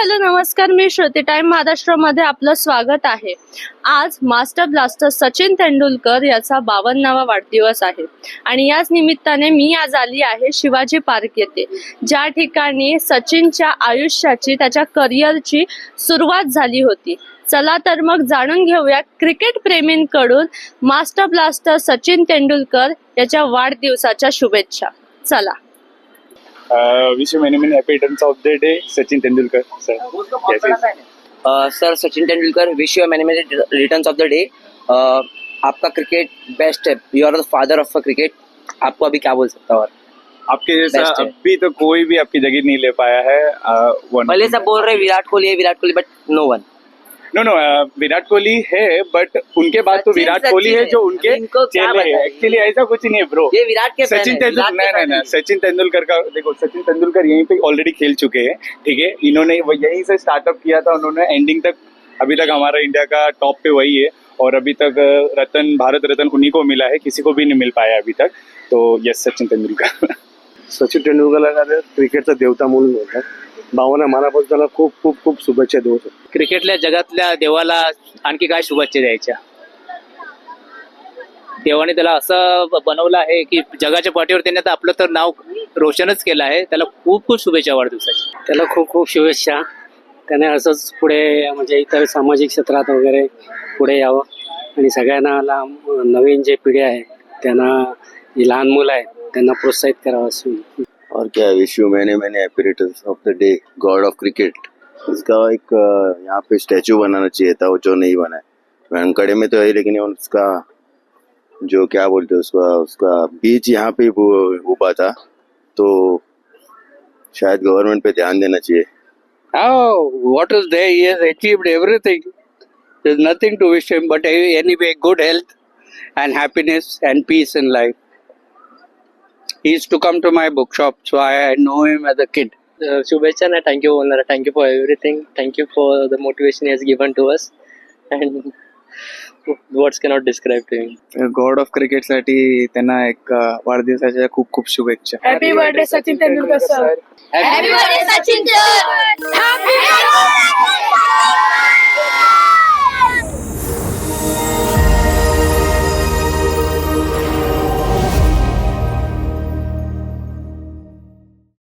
Hello नमस्कार मी Shruti time महाराष्ट्रामध्ये आपलं स्वागत आहे. आज मास्टर ब्लास्टर सचिन तेंडुलकर याचा बावन्नावा वाढदिवस आहे. आणि याच निमित्ताने मी आज आली आहे शिवाजी पार्क येथे. ज्या ठिकाणी सचिनच्या आयुष्याची त्याच्या करिअरची सुरुवात झाली होती. चला तर मग जाणून घेऊया क्रिकेट प्रेमींकडून मास्टर ब्लास्टर सचिन तेंडुलकर याच्या वाढदिवसाच्या शुभेच्छा. चला. Uh, wish you many many happy returns of the day, Sachin Tendulkar. Sir. Yes, yes. Sir Sachin Tendulkar wish you many many returns of the day आपका क्रिकेट बेस्ट है you are the father of cricket आपको अभी क्या बोल सकता हूँ और आपके जैसा अभी तो कोई भी आपकी जगह नहीं ले पाया है uh, पहले सब बोल रहे विराट कोहली है Virat Kohli but no one no no Virat Kohli है बट उनके बाद तो विराट कोहली है है। जो उनके चेले हैं। एक्चुअली ऐसा कुछ नहीं है ब्रो ये विराट के सचिन तेंदुलकर नहीं नहीं सचिन तेंदुलकर का देखो सचिन तेंदुलकर यहीं पे ऑलरेडी खेल चुके हैं ठीक है? इन्होंने वो यहीं से स्टार्टअप किया था उन्होंने एंडिंग तक अभी तक हमारा इंडिया का टॉप पे वही है और अभी तक रतन भारत रत्न उन्हीं को मिला है किसी को भी नहीं मिल पाया अभी तक। तो यस सचिन तेंदुलकर। सचिन तेंडुलकरला क्रिकेटचा देवता म्हणून बोलतात भावना मनापासून त्याला खूप खूप खूप शुभेच्छा देऊ क्रिकेटल्या जगातल्या देवाला आणखी काय शुभेच्छा द्यायच्या? देवाने त्याला असं बनवलं आहे की जगाच्या पाठीवर त्याने आता आपलं तर नाव रोशनच केलं आहे. त्याला खूप खूप शुभेच्छा वाढदिवसाची. त्याला खूप खूप शुभेच्छा. त्याने असंच पुढे म्हणजे इतर सामाजिक क्षेत्रात वगैरे पुढे यावं. आणि सगळ्यांना लांब नवीन जे पिढी आहे त्यांना जी लहान मुलं आहेत त्यांना प्रोत्साहित करावं असं. और क्या विश यू मैंने मैंने happy of the day god of cricket इसका एक यहाँ पे स्टैचू बनाना चाहिए था वो जो नहीं बना है वेंकड़े में तो है लेकिन उसका जो क्या बोलते हैं उसका उसका बीच यहाँ पे उबा था तो शायद गवर्नमेंट पे ध्यान देना चाहिए Oh, what is there? He has achieved everything. There's nothing to wish him, but anyway, good health and happiness and peace in life. He used to come to my bookshop, so I know him as a kid. शुभेच्छा नाही thank you बोलणार thank you for everything thank you for the motivation has given to us and words cannot describe to him god of त्यांना एक अ, वाढदिवसाच्या खूप खूप शुभेच्छा. Happy birthday Sachin Tendulkar sir Happy birthday, Sachin sir. Happy birthday.